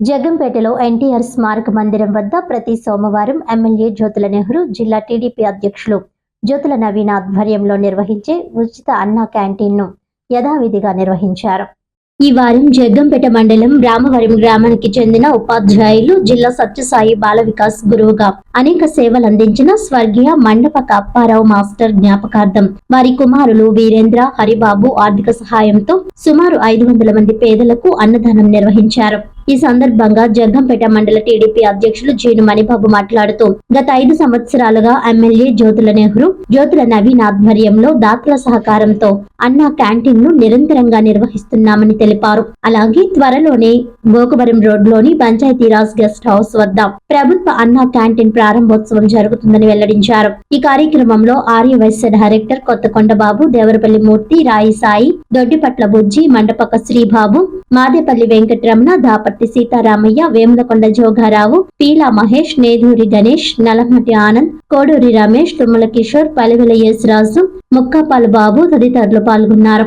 జగంపేటలో ఎన్టీఆర్ స్మారక మందిరం వద్ద ప్రతి సోమవారం ఎమ్మెల్యే జ్యోతుల నెహ్రూ జిల్లా టీడీపీ అధ్యక్షులు జ్యోతుల నవీన్ ఆధ్వర్యంలో నిర్వహించే ఉచిత అన్న క్యాంటీన్ను యథావిధిగా నిర్వహించారు. ఈ వారం జగ్గంపేట మండలం రామవరం గ్రామానికి చెందిన ఉపాధ్యాయులు జిల్లా సత్యసాయి బాల వికాస్ గురువుగా అనేక సేవలు అందించిన స్వర్గీయ మండపక అప్పారావు మాస్టర్ జ్ఞాపకార్థం వారి కుమారులు వీరేంద్ర హరిబాబు ఆర్థిక సహాయంతో సుమారు ఐదు వందల మంది పేదలకు అన్నదానం నిర్వహించారు. ఈ సందర్భంగా జగ్గంపేట మండల టీడీపీ అధ్యక్షులు జీను మణిబాబు మాట్లాడుతూ గత ఐదు సంవత్సరాలుగా ఎమ్మెల్యే జ్యోతుల నెహ్రూ జ్యోతుల నవీన్ ఆధ్వర్యంలో దాతల సహకారంతో అన్నా క్యాంటీన్ను నిరంతరంగా నిర్వహిస్తున్నామని తెలిపారు. అలాగే త్వరలోనే గోకవరం రోడ్లోని పంచాయతీరాజ్ గెస్ట్ హౌస్ వద్ద ప్రభుత్వ అన్నా క్యాంటీన్ ప్రారంభోత్సవం జరుగుతుందని వెల్లడించారు. ఈ కార్యక్రమంలో ఆర్యవైశ్య డైరెక్టర్ కొత్తకొండబాబు దేవరపల్లి మూర్తి రాయి సాయి దొడ్డిపట్ల బుజ్జి మండపక శ్రీబాబు మాదేపల్లి వెంకటరమణ దాపర్తి సీతారామయ్య వేములకొండ జోగారావు పీలా మహేష్ నేదూరి గణేష్ నలమటి ఆనంద్ కోడూరి రమేష్ తుమ్మల కిషోర్ పలివెల యేసురాజు ముక్కాపాల బాబు తదితరులు పాల్గొన్నారు.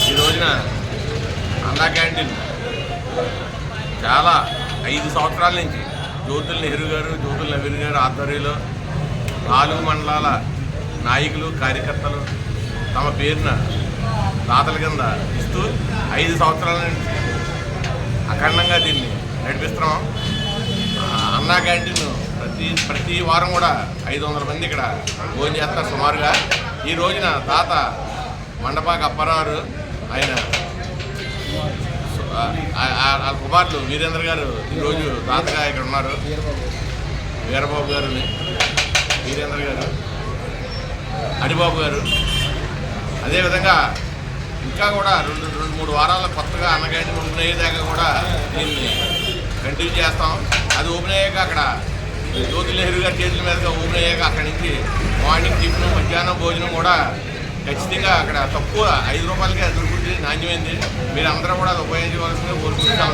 ఈ రోజున అన్నా క్యాంటీన్. చాలా ఐదు సంవత్సరాల నుంచి జ్యోతుల నెహ్రూ గారు జ్యోతుల నవీన్ గారు ఆధ్వర్యంలో నాలుగు మండలాల నాయకులు కార్యకర్తలు తమ పేరున దాతల కింద ఇస్తూ ఐదు సంవత్సరాల నుంచి అఖండంగా దీన్ని నడిపిస్తున్నాం. అన్నా క్యాంటీన్ ప్రతి ప్రతి వారం కూడా ఐదు వందల మంది ఇక్కడ భోజనం చేస్తారు సుమారుగా. ఈ రోజున తాత మండపా అప్పారావు ఆయన ఆ- ఆ- కుమారులు వీరేంద్ర గారు ఈరోజు తాతగా ఇక్కడ ఉన్నారు. వీరబాబు గారు వీరేంద్ర గారు హరిబాబు గారు. అదేవిధంగా ఇంకా కూడా రెండు రెండు మూడు వారాల కొత్తగా అన్నగంటి ఓపెన్ అయ్యేదాకా కూడా దీన్ని కంటిన్యూ చేస్తాం. అది ఓపెన్ అయ్యాక అక్కడ జ్యోతి నెహ్రూ గారి చేతుల మీదుగా ఓపెన్ అయ్యాక అక్కడి నుంచి మార్నింగ్ టిఫిన్ మధ్యాహ్నం భోజనం కూడా ఖచ్చితంగా అక్కడ తక్కువ ఐదు రూపాయలకే దొరుకుతుంది నాణ్యమైంది. మీరు అందరూ కూడా అది ఉపయోగించవలసిందిగా కోరుకుంటున్నాం.